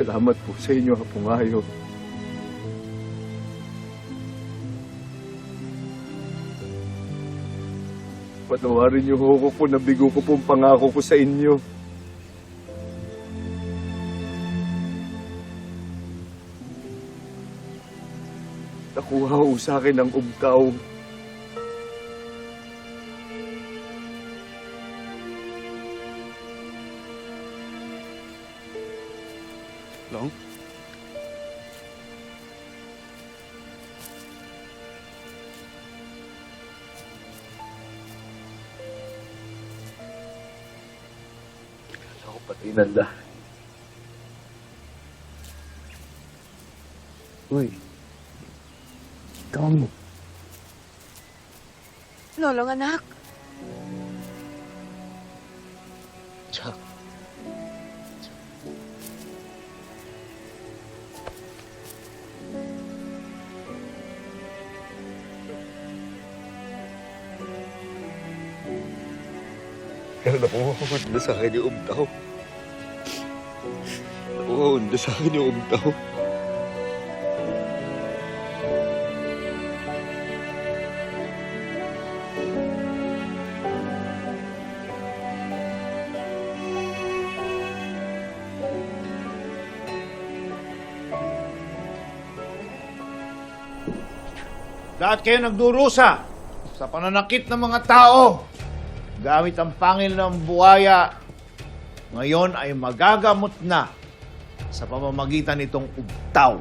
Salamat po sa inyo, Hapungayo. Patawarin niyo ho ako po, nabigo ko pong pangako ko sa inyo. Nakuha ho sa akin ang umtaw. Ako pati nanda. Uy. Tommy. Lolong anak. Pero nakuha sa akin yung umtaw. Nakuha sa akin yung umtaw. Lahat kayo nagdurusa sa pananakit ng mga tao gamit ang pangil ng buhaya. Ngayon ay magagamot na sa pamamagitan nitong ugtaw.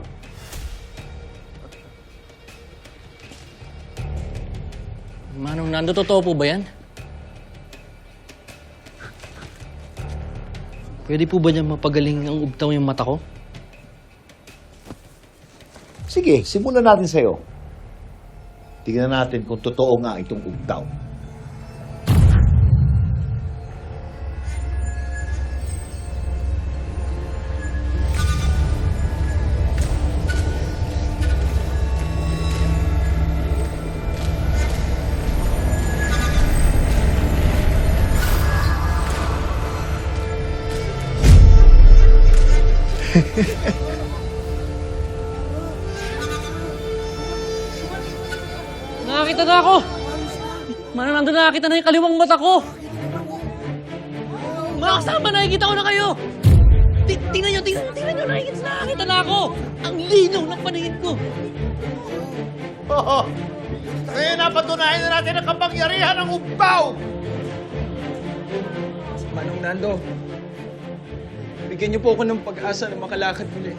Manong Nando, totoo po ba yan? Pwede po ba niya mapagaling ang ubtaw yung mata ko? Sige, simulan natin sa'yo. Tingnan natin kung totoo nga itong ugtaw. Nakakita na ako! Manong Nando, nakakita na yung kaliwang mata ko! Mga kasama, nakikita ko na kayo! Ti- tingnan nyo, tingnan nyo, tingnan nyo, nakikita, nakakita na ako! Ang linaw ng paningin ko! Oo. Kaya napatunayan na natin ang kapangyarihan ng ugtaw! Manong Nando. Bigyan niyo po ako ng pag-asa na makalakad muli.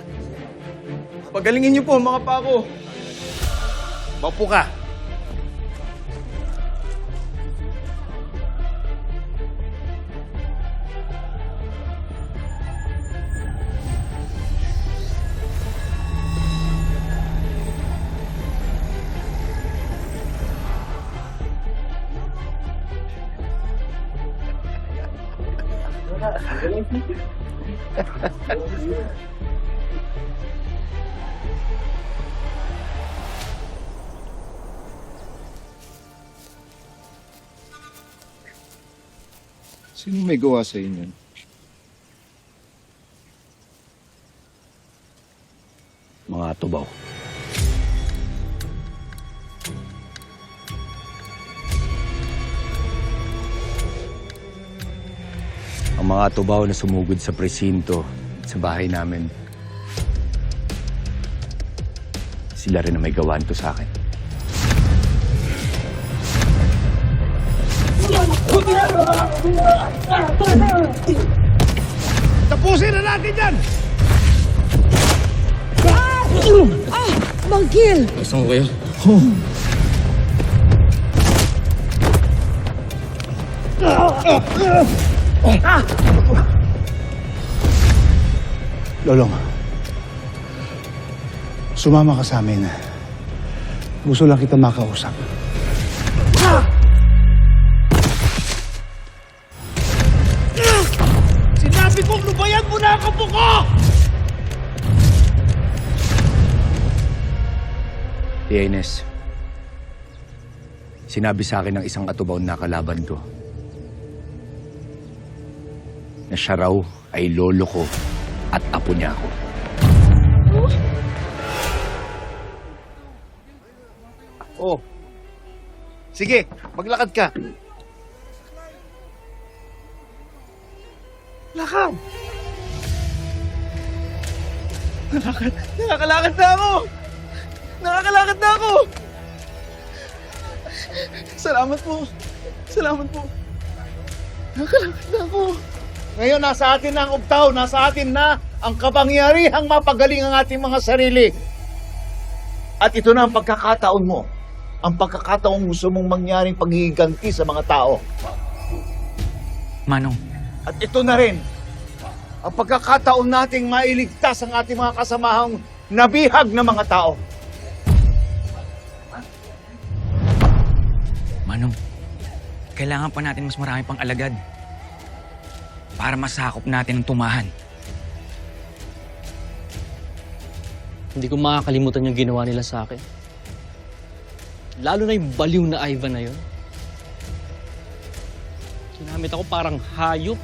Pagalingin niyo po ang mga pako. Maupo ka. Sino may gawa sa inyo? mga tubaw. Mga tubaw na sumugod sa presinto sa bahay namin, sila rin ang may gawaan to sa akin. Tapusin na natin yan! Ah! Manggil! Saan ko kayo? Lolong, sumama ka sa amin. Gusto lang kita makausap. Sinabi kong lubayan mo na ang kapo ko! Tia Ines, sinabi sa akin ng isang katubaw na kalaban ko na siya raw ay lolo ko at apo niya ako. Oh. Sige, maglakad ka. Lakad! Nakakalakad na ako! Nakakalakad na ako! Salamat po! Salamat po! Nakakalakad na ako! Ngayon, nasa atin na ang ugtaw, nasa atin na ang kapangyarihang mapagaling ang ating mga sarili. At ito na ang pagkakataon mo. Ang pagkakataon gusto mong mangyaring paghihiganti sa mga tao. Manong, At ito na rin, ang pagkakataon nating mailigtas ang ating mga kasamahang nabihag na mga tao. Manong, kailangan pa natin mas marami pang alagad para masakop natin ang tumahan. Hindi ko makakalimutan yung ginawa nila sa akin. Lalo na yung baliw na Ivan na yun. Ginamit ako parang hayop.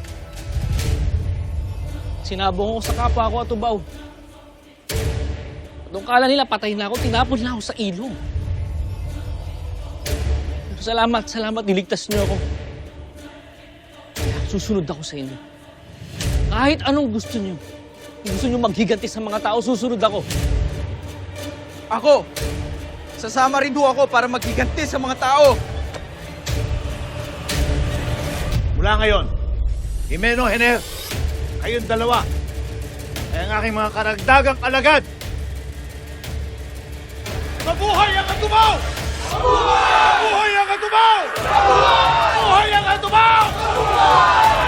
Sinabong ako sa kapwa ko at ubaw. Nung kala nila patay na ako, tinapon na ako sa. Pero salamat, salamat, niligtas niyo ako. Susunod ako sa inyo. Kahit anong gusto niyo. Gusto niyo maghiganti sa mga tao, susunod ako. Ako! Sasama rin ho ako para maghiganti sa mga tao! Mula ngayon, Jimeno Hener, kayong dalawa, ay ang aking mga karagdagang alagad! Mabuhay ang katubaw! Mabuhay! Mabuhay ang katubaw! Mabuhay! ถูก